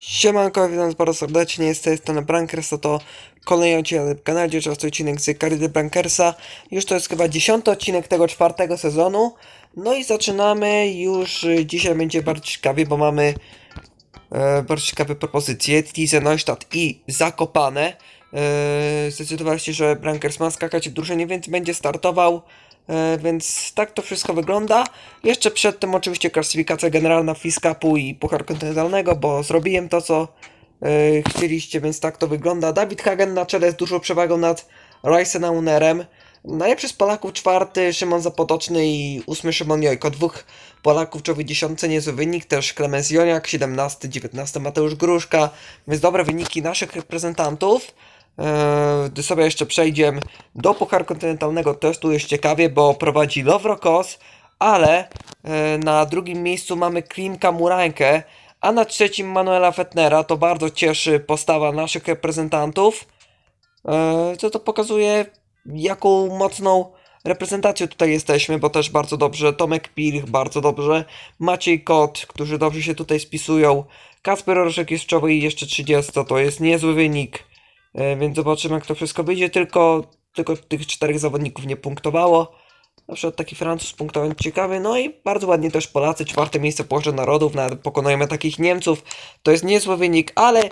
Siemanko, witam bardzo serdecznie, z tej strony Brankers, to kolejny odcinek w kanale, czas odcinek z Karidy Brankersa. Już to jest chyba dziesiąty odcinek tego czwartego sezonu. No i zaczynamy już, dzisiaj będzie bardzo ciekawie, bo mamy e, bardzo ciekawe propozycje. Tize Neustadt i Zakopane. E, zdecydowaliście, że Brankers ma skakać w drużynie, więc będzie startował. E, więc tak to wszystko wygląda. Jeszcze przed tym oczywiście klasyfikacja generalna Fiskapu i Puchar Kontynentalnego, bo zrobiłem to, co e, chcieliście, więc tak to wygląda. Dawid Hagen na czele z dużą przewagą nad Reisenaunerem. Najlepszy z Polaków czwarty Szymon Zapotoczny i ósmy Szymon Jojko. Dwóch Polaków w czołowej dziesiątce, niezły wynik. Też Klemens Joniak, 17, 19 Mateusz Gruszka. Więc dobre wyniki naszych reprezentantów. Eee, Gdy sobie jeszcze przejdziemy do Pucharu Kontynentalnego, też tu jest ciekawie, bo prowadzi Lovro Kos, ale e, na drugim miejscu mamy Klimka Murańkę, a na trzecim Manuela Fetnera. To bardzo cieszy postawa naszych reprezentantów. E, Co to pokazuje, jaką mocną reprezentacją tutaj jesteśmy, bo też bardzo dobrze. Tomek Pilch, bardzo dobrze. Maciej Kot, którzy dobrze się tutaj spisują. Kasper Roszek jest czołowej i jeszcze 30, to jest niezły wynik. E, Więc zobaczymy, jak to wszystko wyjdzie. Tylko, tylko tych czterech zawodników nie punktowało. Na przykład taki Francuz punktował ciekawy. No i bardzo ładnie też Polacy. Czwarte miejsce Pucharze Narodów. Nawet pokonujemy takich Niemców. To jest niezły wynik, ale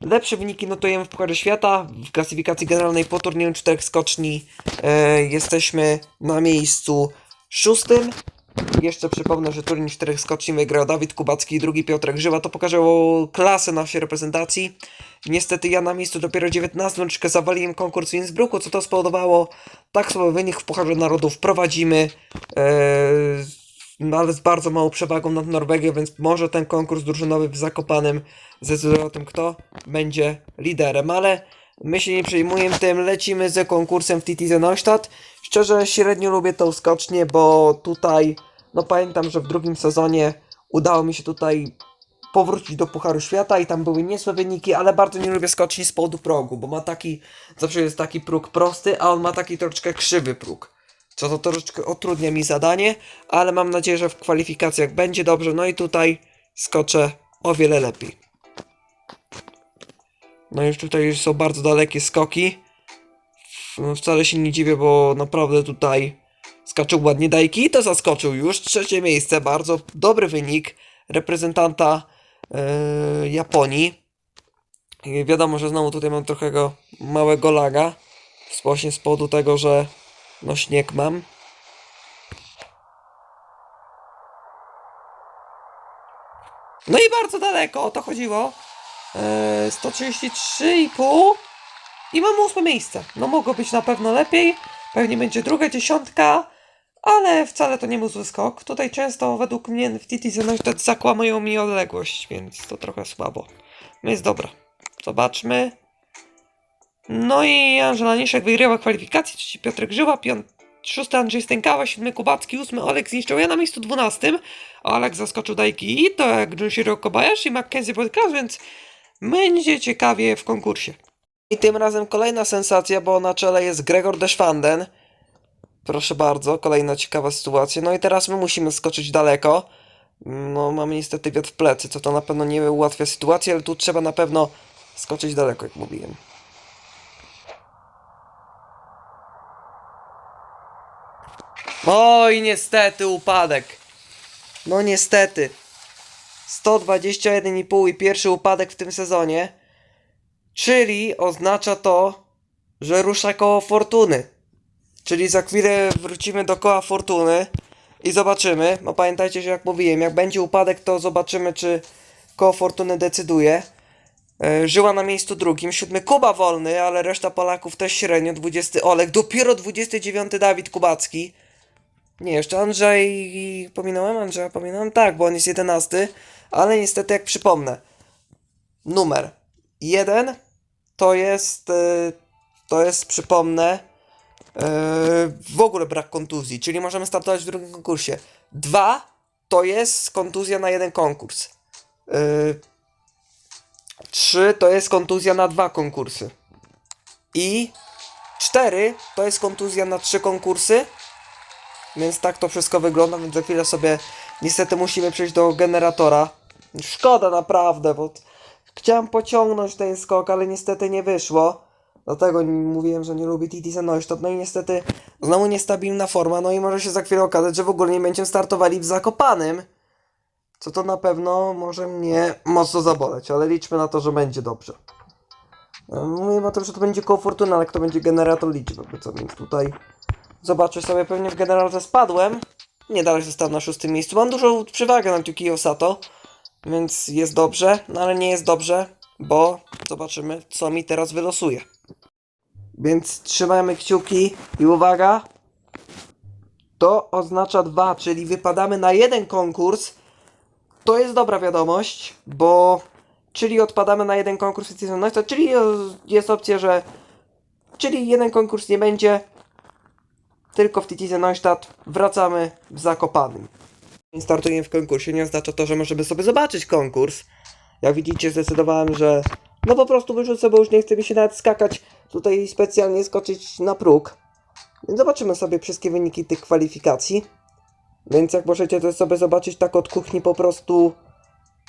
lepsze wyniki notujemy w Pucharze Świata. W klasyfikacji generalnej po turnieju czterech skoczni e, jesteśmy na miejscu szóstym. Jeszcze przypomnę, że turniej czterech skoczni wygrał Dawid Kubacki i drugi Piotrek Żywa. To pokazało klasę naszej reprezentacji. Niestety ja na miejscu dopiero 19 troszkę zawaliłem konkurs w Innsbrucku, co to spowodowało tak słaby wynik w Pucharze Narodów. Prowadzimy, no ale z bardzo małą przewagą nad Norwegią, więc może ten konkurs drużynowy w Zakopanem zdecyduje o tym, kto będzie liderem, ale my się nie przejmujemy tym, lecimy z konkursem w TT Neustadt. Szczerze średnio lubię tą skocznię, bo tutaj, no pamiętam, że w drugim sezonie udało mi się tutaj powrócić do Pucharu Świata i tam były niezłe wyniki, ale bardzo nie lubię skoczni z powodu progu, bo ma taki, zawsze jest taki próg prosty, a on ma taki troszeczkę krzywy próg. Co to troszeczkę utrudnia mi zadanie, ale mam nadzieję, że w kwalifikacjach będzie dobrze, no i tutaj skoczę o wiele lepiej. No już tutaj już są bardzo dalekie skoki. No, wcale się nie dziwię, bo naprawdę tutaj skaczył ładnie dajki i to zaskoczył już. Trzecie miejsce, bardzo dobry wynik reprezentanta Japonii. I wiadomo, że znowu tutaj mam trochę go małego laga. Właśnie z powodu tego, że no śnieg mam. No i bardzo daleko, o to chodziło. E, 133,5 i mam ósme miejsce. No mogło być na pewno lepiej. Pewnie będzie druga dziesiątka, ale wcale to nie był zły skok. Tutaj często według mnie w TT Zenojted zakłamują mi odległość, więc to trochę słabo. No jest dobra. Zobaczmy. No i Angela Niszek wygrywa kwalifikację, trzeci Piotrek Żyła, piąty, szósty Andrzej Stękała, siódmy Kubacki, ósmy Olek zniszczył, ja na miejscu dwunastym. Olek zaskoczył Dajki i to jak Junshiro Kobayashi i Mackenzie Podcast, więc będzie ciekawie w konkursie. I tym razem kolejna sensacja, bo na czele jest Gregor Deschwanden. Proszę bardzo, kolejna ciekawa sytuacja. No i teraz my musimy skoczyć daleko. No, mamy niestety wiatr w plecy, co to na pewno nie ułatwia sytuacji, ale tu trzeba na pewno skoczyć daleko, jak mówiłem. Oj, niestety upadek. No niestety. 121,5 i pierwszy upadek w tym sezonie. Czyli oznacza to, że rusza koło fortuny. Czyli za chwilę wrócimy do koła fortuny i zobaczymy. No pamiętajcie, że jak mówiłem, jak będzie upadek, to zobaczymy, czy koło fortuny decyduje. E, Żyła na miejscu drugim, siódmy Kuba wolny, ale reszta Polaków też średnio, 20 Olek, dopiero 29 Dawid Kubacki. Nie, jeszcze Andrzej, pominąłem Andrzeja, pominąłem, tak, bo on jest 11, ale niestety jak przypomnę, numer 1 to jest, e, to jest, przypomnę, w ogóle brak kontuzji, czyli możemy startować w drugim konkursie. 2 to jest kontuzja na jeden konkurs. 3 to jest kontuzja na dwa konkursy. I 4 to jest kontuzja na trzy konkursy. Więc tak to wszystko wygląda, więc za chwilę sobie niestety musimy przejść do generatora. Szkoda naprawdę, bo Chciałem pociągnąć ten skok, ale niestety nie wyszło. Dlatego mówiłem, że nie lubię TT Neustadt. No i niestety znowu niestabilna forma. No i może się za chwilę okazać, że w ogóle nie będziemy startowali w Zakopanym. Co to na pewno może mnie mocno zaboleć, ale liczmy na to, że będzie dobrze. Mówimy o tym, że to będzie koło fortuny, ale kto będzie generator liczby, bo co więc tutaj zobaczę sobie pewnie w generalce spadłem. Nie dalej zostałem na szóstym miejscu. Mam dużą przewagę nad Yuki Osato, więc jest dobrze, no ale nie jest dobrze, bo zobaczymy, co mi teraz wylosuje. Więc trzymajmy kciuki i uwaga. To oznacza dwa, czyli wypadamy na jeden konkurs. To jest dobra wiadomość, bo czyli odpadamy na jeden konkurs Season Night, czyli jest opcja, że czyli jeden konkurs nie będzie, tylko w TTZ Neustadt wracamy w Zakopanym. Startujemy w konkursie, nie oznacza to, że możemy sobie zobaczyć konkurs. Jak widzicie, zdecydowałem, że no po prostu wyrzucę, bo już nie chce mi się nawet skakać tutaj specjalnie skoczyć na próg. Więc zobaczymy sobie wszystkie wyniki tych kwalifikacji. Więc jak możecie też sobie zobaczyć, tak od kuchni po prostu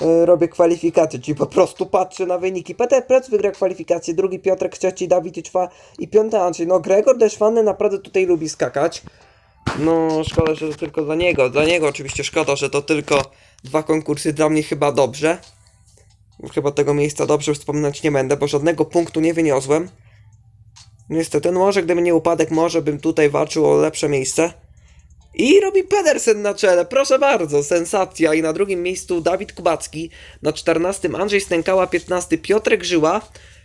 e, robię kwalifikacje, czyli po prostu patrzę na wyniki. Peter Prec wygra kwalifikację, drugi Piotrek, trzeci Dawid i czwa i piąty Andrzej. No Gregor Deszwanny naprawdę tutaj lubi skakać. No szkoda, że to tylko dla niego. Dla niego oczywiście szkoda, że to tylko dwa konkursy. Dla mnie chyba dobrze. Chyba tego miejsca dobrze wspominać nie będę, bo żadnego punktu nie wyniosłem. Niestety, no może gdyby nie upadek, może bym tutaj walczył o lepsze miejsce. I robi Pedersen na czele, proszę bardzo, sensacja. I na drugim miejscu Dawid Kubacki, na 14 Andrzej Stękała, 15 Piotrek Żyła,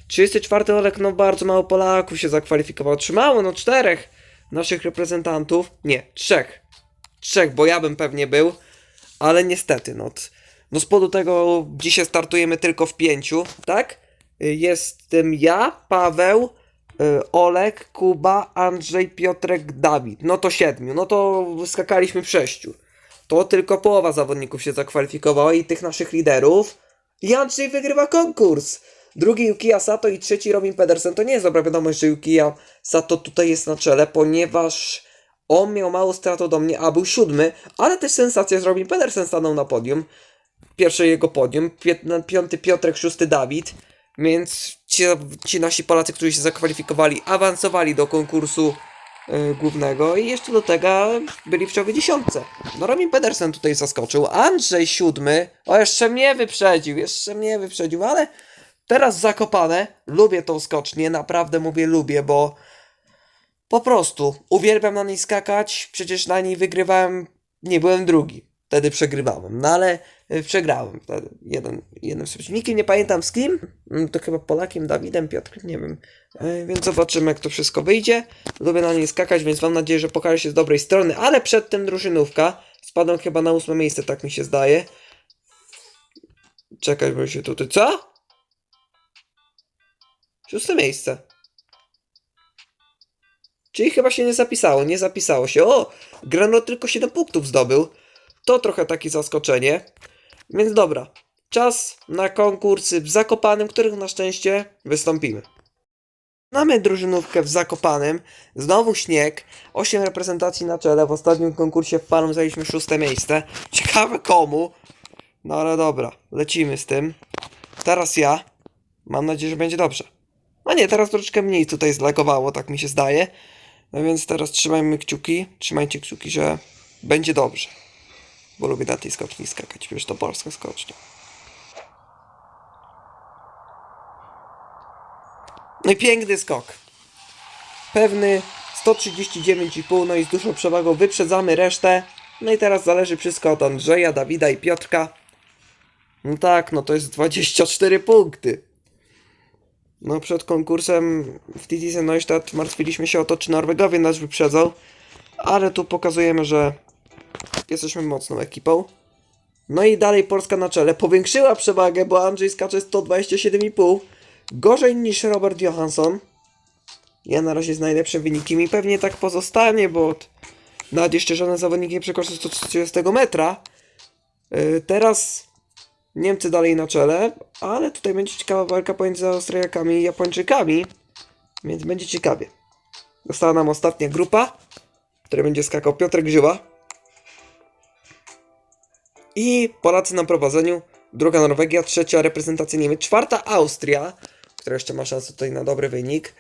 34 Olek, no bardzo mało Polaków się zakwalifikowało. Trzymało, no czterech naszych reprezentantów. Nie, trzech. Trzech, bo ja bym pewnie był, ale niestety, no, no powodu tego dzisiaj startujemy tylko w pięciu, tak? Jestem ja, Paweł, Olek, Kuba, Andrzej, Piotrek, Dawid. No to siedmiu, no to skakaliśmy w sześciu. To tylko połowa zawodników się zakwalifikowała i tych naszych liderów. I Andrzej wygrywa konkurs! Drugi Yukiya Sato i trzeci Robin Pedersen. To nie jest dobra wiadomość, że Yukiya Sato tutaj jest na czele, ponieważ on miał mało strat do mnie, a był siódmy, ale też sensacja, że Robin Pedersen stanął na podium. Pierwsze jego podium, piąty Piotrek, szósty Dawid. Więc ci, ci nasi Polacy, którzy się zakwalifikowali, awansowali do konkursu y, głównego i jeszcze do tego byli w czołowej dziesiątce. No Robin Pedersen tutaj zaskoczył, Andrzej siódmy, o jeszcze mnie wyprzedził, jeszcze mnie wyprzedził, ale teraz zakopane, lubię tą skocznię, naprawdę mówię lubię, bo po prostu uwielbiam na niej skakać, przecież na niej wygrywałem, nie byłem drugi, wtedy przegrywałem, no ale przegrałem wtedy, jeden, jednym z przeciwnikiem, nie pamiętam z kim, Mm, to chyba Polakiem, Dawidem, Piotrkiem, nie wiem, Y, więc zobaczymy jak to wszystko wyjdzie, lubię na niej skakać, więc mam nadzieję, że pokaże się z dobrej strony, ale przed tym drużynówka, spadłem chyba na ósme miejsce, tak mi się zdaje, czekaj, bo się tutaj, co? Szóste miejsce. Czyli chyba się nie zapisało, nie zapisało się. O! Grano tylko 7 punktów zdobył. To trochę takie zaskoczenie. Więc dobra. Czas na konkursy w Zakopanym, których na szczęście wystąpimy. Mamy drużynówkę w Zakopanym. Znowu śnieg. 8 reprezentacji na czele. W ostatnim konkursie w Falun zajęliśmy szóste miejsce. Ciekawe komu. No ale dobra. Lecimy z tym. Teraz ja. Mam nadzieję, że będzie dobrze. No nie, teraz troszeczkę mniej tutaj zlagowało, tak mi się zdaje. No więc teraz trzymajmy kciuki, trzymajcie kciuki, że będzie dobrze. Bo lubię na tej skoczni skakać, wiesz, to polska skocznia. No i piękny skok. Pewny 139,5, no i z dużą przewagą wyprzedzamy resztę. No i teraz zależy wszystko od Andrzeja, Dawida i Piotrka. No tak, no to jest 24 punkty. No przed konkursem w TTC Neustadt martwiliśmy się o to, czy Norwegowie nas wyprzedzą, ale tu pokazujemy, że jesteśmy mocną ekipą. No i dalej Polska na czele. Powiększyła przewagę, bo Andrzej skacze 127,5. Gorzej niż Robert Johansson. Ja na razie z najlepszym wynikiem i pewnie tak pozostanie, bo nawet jeszcze żaden zawodnik nie przekroczył 130 metra. Yy, teraz Niemcy dalej na czele, ale tutaj będzie ciekawa walka pomiędzy Austriakami i Japończykami, więc będzie ciekawie. Została nam ostatnia grupa, w której będzie skakał Piotrek Żyła. I Polacy na prowadzeniu druga Norwegia, trzecia reprezentacja Niemiec, czwarta Austria, która jeszcze ma szansę tutaj na dobry wynik.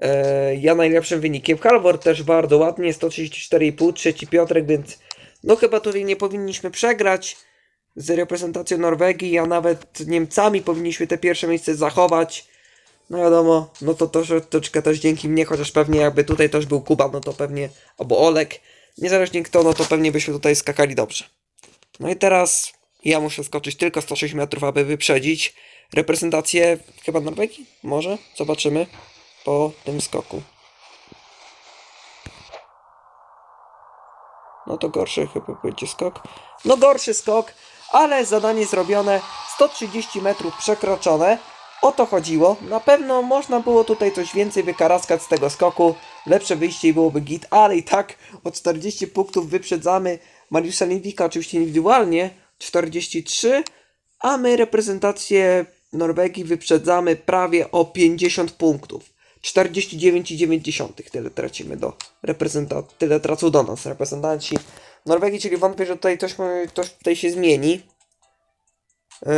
E, ja najlepszym wynikiem. Halvor też bardzo ładnie, 134,5, trzeci Piotrek, więc no chyba tutaj nie powinniśmy przegrać z reprezentacją Norwegii, a nawet Niemcami powinniśmy te pierwsze miejsce zachować. No wiadomo, no to troszeczkę też dzięki mnie, chociaż pewnie jakby tutaj też był Kuba, no to pewnie, albo Olek, niezależnie kto, no to pewnie byśmy tutaj skakali dobrze. No i teraz ja muszę skoczyć tylko 106 metrów, aby wyprzedzić reprezentację chyba Norwegii? Może? Zobaczymy po tym skoku. No to gorszy chyba będzie skok. No gorszy skok, ale zadanie zrobione. 130 metrów przekroczone. O to chodziło. Na pewno można było tutaj coś więcej wykaraskać z tego skoku. Lepsze wyjście byłoby git, ale i tak o 40 punktów wyprzedzamy Mariusza Lindwika, oczywiście indywidualnie. 43, a my reprezentację Norwegii wyprzedzamy prawie o 50 punktów. 49,9 tyle tracimy do reprezenta tyle tracą do nas reprezentanci Norwegii, czyli wątpię, że tutaj coś, coś tutaj się zmieni. Yy,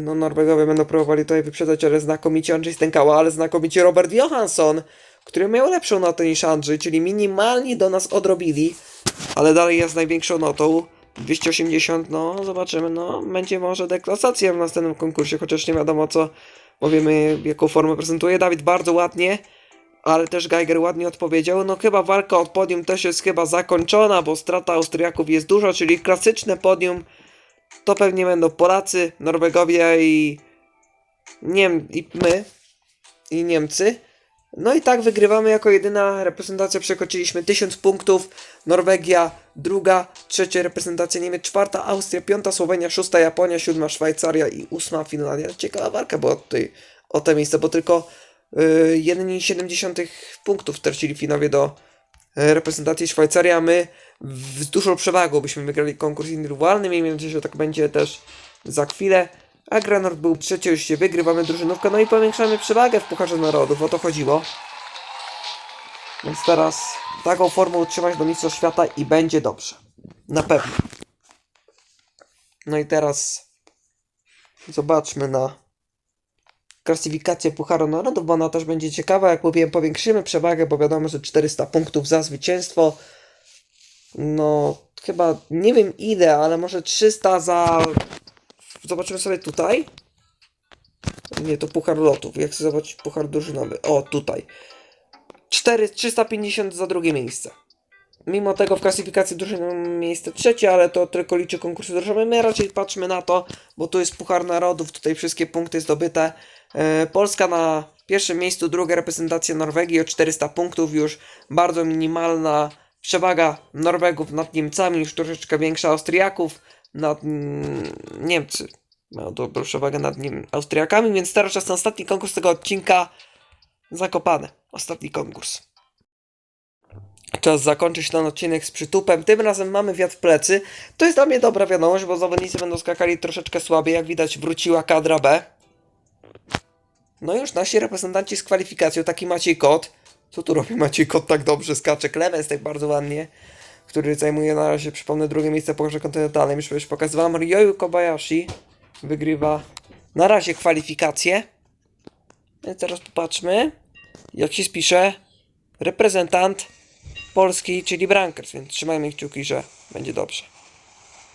no Norwegowie będą próbowali tutaj wyprzedzać, ale znakomicie Andrzej Stękała, ale znakomicie Robert Johansson, który miał lepszą notę niż Andrzej, czyli minimalnie do nas odrobili, ale dalej jest największą notą. 280, no zobaczymy, no będzie może deklasacja w następnym konkursie, chociaż nie wiadomo co, bo wiemy jaką formę prezentuje. Dawid bardzo ładnie, ale też Geiger ładnie odpowiedział. No chyba walka od podium też jest chyba zakończona, bo strata Austriaków jest dużo, czyli klasyczne podium to pewnie będą Polacy, Norwegowie i Niem i my i Niemcy. No i tak wygrywamy jako jedyna reprezentacja, przekroczyliśmy 1000 punktów. Norwegia druga, trzecia reprezentacja Niemiec, czwarta Austria, piąta Słowenia, szósta Japonia, siódma Szwajcaria i ósma Finlandia. Ciekawa walka była tutaj o te miejsce, bo tylko yy, 1,7 punktów tracili Finowie do yy, reprezentacji Szwajcarii, my z dużą przewagą byśmy wygrali konkurs indywidualny. Miejmy nadzieję, że tak będzie też za chwilę. A Granort był trzeci, już się wygrywamy drużynówkę, no i powiększamy przewagę w Pucharze Narodów, o to chodziło. Więc teraz taką formę utrzymać do Mistrzostw Świata i będzie dobrze. Na pewno. No i teraz zobaczmy na klasyfikację Pucharu Narodów, bo ona też będzie ciekawa. Jak mówiłem, powiększymy przewagę, bo wiadomo, że 400 punktów za zwycięstwo. No, chyba nie wiem ile, ale może 300 za. Zobaczymy sobie tutaj. Nie, to puchar lotów. Jak chcę zobaczyć puchar drużynowy. O, tutaj. 4, 350 za drugie miejsce. Mimo tego w klasyfikacji drużyny mamy miejsce trzecie, ale to tylko liczy konkursy drużynowe. My raczej patrzmy na to, bo tu jest Puchar Narodów, tutaj wszystkie punkty zdobyte. E, Polska na pierwszym miejscu, druga reprezentacja Norwegii o 400 punktów, już bardzo minimalna przewaga Norwegów nad Niemcami, już troszeczkę większa Austriaków nad mm, Niemcy. Mają dobrą przewagę nad nim Austriakami, więc teraz czas na ostatni konkurs tego odcinka. Zakopane. Ostatni konkurs. Czas zakończyć ten odcinek z przytupem. Tym razem mamy wiatr w plecy. To jest dla mnie dobra wiadomość, bo zawodnicy będą skakali troszeczkę słabiej. Jak widać, wróciła kadra B. No już nasi reprezentanci z kwalifikacją, taki Maciej Kot. Co tu robi Maciej Kot tak dobrze? Skacze Clemens tak bardzo ładnie, który zajmuje na razie, przypomnę, drugie miejsce w Pucharze Kontynentalnym. Już już pokazywałem. Ryoyu Kobayashi wygrywa na razie kwalifikacje. Więc teraz popatrzmy, jak się spisze reprezentant Polski, czyli Brankers, więc trzymajmy kciuki, że będzie dobrze.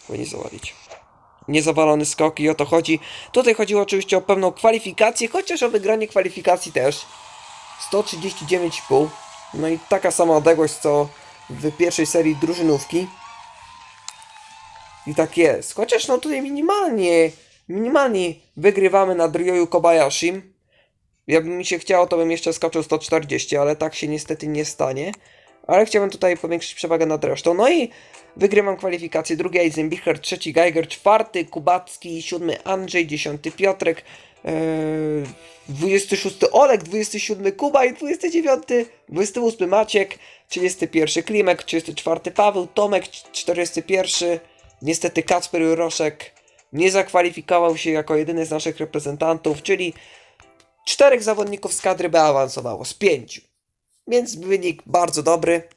Powinni zawalić. Niezawalony skok i o to chodzi. Tutaj chodziło oczywiście o pewną kwalifikację, chociaż o wygranie kwalifikacji też. 139,5. No i taka sama odległość co w pierwszej serii drużynówki. I tak jest. Chociaż no tutaj minimalnie, minimalnie wygrywamy nad Ryoyu Kobayashim. Jakby mi się chciało, to bym jeszcze skoczył 140, ale tak się niestety nie stanie. Ale chciałbym tutaj powiększyć przewagę nad resztą. No i wygrywam kwalifikację. Drugi Eisenbichler, trzeci Geiger, czwarty Kubacki, siódmy Andrzej, dziesiąty Piotrek, 26 Olek, 27 Kuba i 29, 28 Maciek, 31 Klimek, 34 Paweł, Tomek, 41. Niestety Kacper Juroszek nie zakwalifikował się jako jedyny z naszych reprezentantów, czyli czterech zawodników z kadry B awansowało z pięciu. Więc wynik bardzo dobry.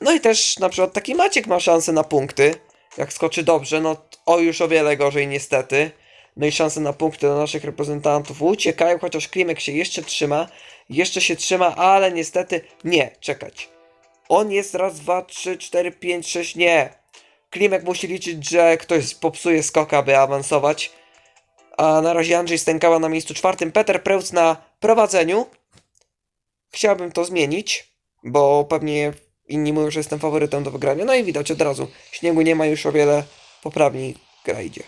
No i też na przykład taki Maciek ma szansę na punkty. Jak skoczy dobrze, no o już o wiele gorzej niestety. No i szanse na punkty dla naszych reprezentantów uciekają, chociaż Klimek się jeszcze trzyma. Jeszcze się trzyma, ale niestety nie, czekać. On jest raz, dwa, trzy, cztery, pięć, sześć, nie. Klimek musi liczyć, że ktoś popsuje skok, aby awansować. A na razie Andrzej stękała na miejscu czwartym, Peter Preutz na prowadzeniu. Chciałbym to zmienić, bo pewnie inni mówią, że jestem faworytem do wygrania. No i widać od razu, śniegu nie ma już o wiele poprawniej gra idzie.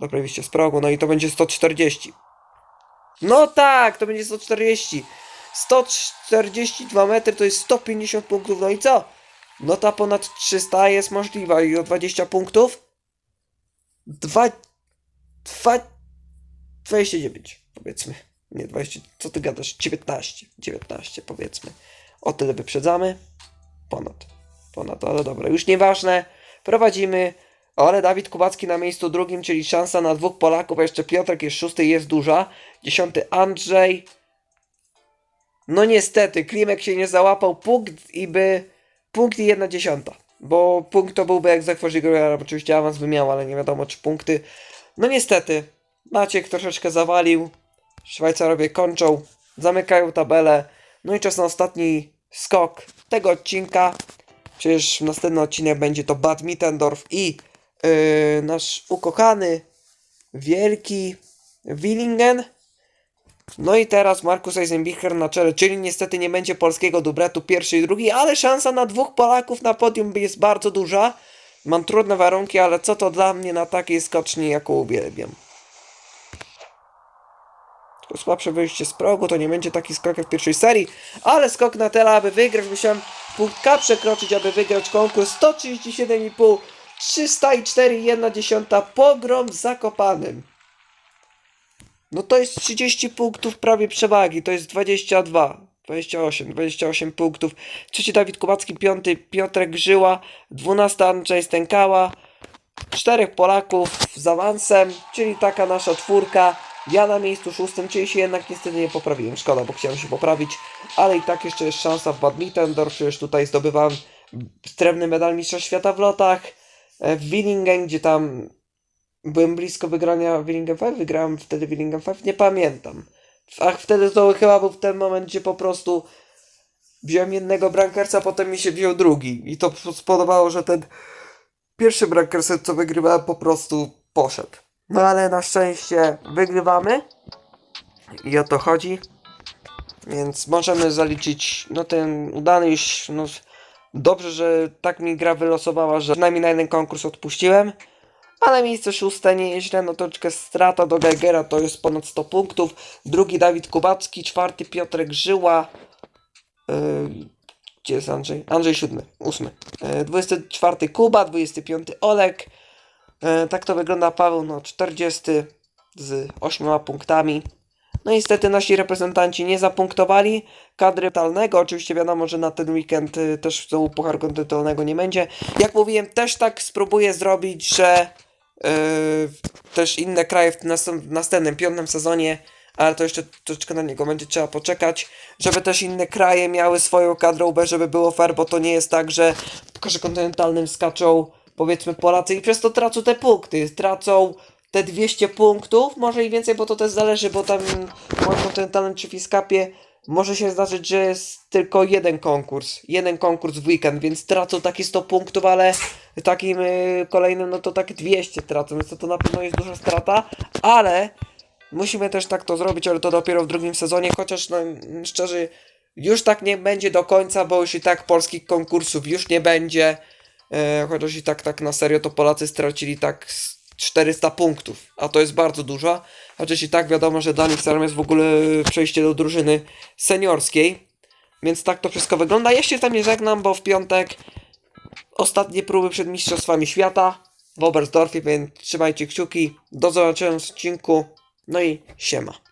Wyjście z progu, no i to będzie 140. No tak, to będzie 140. 142 metry to jest 150 punktów, no i co? No ta ponad 300 jest możliwa i o 20 punktów. 2... 2... 29 powiedzmy. Nie 20, co ty gadasz? 19, 19 powiedzmy. O tyle wyprzedzamy. Ponad. Ponad, ale dobra, już nieważne. Prowadzimy. Ale Dawid Kubacki na miejscu drugim, czyli szansa na dwóch Polaków, a jeszcze Piotrek jest szósty jest duża. Dziesiąty Andrzej. No niestety, Klimek się nie załapał. Punkt i by... Punkt i jedna dziesiąta. Bo punkt to byłby egzekwo Żigorera, oczywiście awans by miał, ale nie wiadomo czy punkty. No niestety, Maciek troszeczkę zawalił. Szwajcarowie kończą, zamykają tabelę. No i czas na ostatni skok tego odcinka. Przecież następny odcinek będzie to Bad Mittendorf i yy, nasz ukochany, wielki Willingen. No i teraz Markus Eisenbichler na czele, czyli niestety nie będzie polskiego dubletu pierwszy i drugi, ale szansa na dwóch Polaków na podium jest bardzo duża. Mam trudne warunki, ale co to dla mnie na takiej skoczni, jaką uwielbiam. Tylko słabsze wyjście z progu, to nie będzie taki skok jak w pierwszej serii, ale skok na tyle, aby wygrać, musiałem punkt K przekroczyć, aby wygrać konkurs 137,5, 304, 1 dziesiąta, pogrom z Zakopanym. No to jest 30 punktów prawie przewagi, to jest 22, 28, 28 punktów. Trzeci Dawid Kubacki, piąty Piotrek Żyła, 12 Andrzej Stękała, czterech Polaków z awansem, czyli taka nasza czwórka. Ja na miejscu szóstym, czyli się jednak niestety nie poprawiłem. Szkoda, bo chciałem się poprawić, ale i tak jeszcze jest szansa w badminton. Przecież tutaj zdobywałem srebrny medal Mistrza Świata w lotach. E, W Willingen, gdzie tam byłem blisko wygrania Willingen 5, wygrałem wtedy Willingen 5, nie pamiętam. Ach, wtedy to chyba był ten moment, gdzie po prostu wziąłem jednego brankersa, potem mi się wziął drugi. I to spodobało, że ten pierwszy brankerset, co wygrywałem, po prostu poszedł. No ale na szczęście wygrywamy. I o to chodzi. Więc możemy zaliczyć, no ten udany już, no dobrze, że tak mi gra wylosowała, że przynajmniej na jeden konkurs odpuściłem. Ale miejsce szóste nie jest źle, no troszeczkę strata do Geigera to jest ponad 100 punktów. Drugi Dawid Kubacki, czwarty Piotrek Żyła. Yy, gdzie jest Andrzej? Andrzej siódmy, ósmy. Yy, 24 Kuba, 25 Olek. E, tak to wygląda Paweł, no 40 z 8 punktami. No niestety nasi reprezentanci nie zapunktowali kadry talnego. Oczywiście wiadomo, że na ten weekend y, też znowu puchar kontynentalnego nie będzie. Jak mówiłem, też tak spróbuję zrobić, że y, też inne kraje w następ- w następnym, piątym sezonie, ale to jeszcze troszeczkę na niego będzie trzeba poczekać, żeby też inne kraje miały swoją kadrę B, żeby było fair, bo to nie jest tak, że w pucharze kontynentalnym skaczą powiedzmy Polacy i przez to tracą te punkty, tracą te 200 punktów, może i więcej, bo to też zależy, bo tam w kontynentalnym czy Fiskapie może się zdarzyć, że jest tylko jeden konkurs, jeden konkurs w weekend, więc tracą takie 100 punktów, ale takim y, kolejnym, no to tak 200 tracą, więc to, to na pewno jest duża strata, ale musimy też tak to zrobić, ale to dopiero w drugim sezonie, chociaż no, szczerze, już tak nie będzie do końca, bo już i tak polskich konkursów już nie będzie, e, chociaż i tak, tak na serio to Polacy stracili tak 400 punktów, a to jest bardzo dużo, chociaż i tak wiadomo, że dla nich celem jest w ogóle przejście do drużyny seniorskiej, więc tak to wszystko wygląda. Ja się tam nie żegnam, bo w piątek ostatnie próby przed Mistrzostwami Świata w Oberstdorfie, więc trzymajcie kciuki. Do zobaczenia w odcinku. No i siema.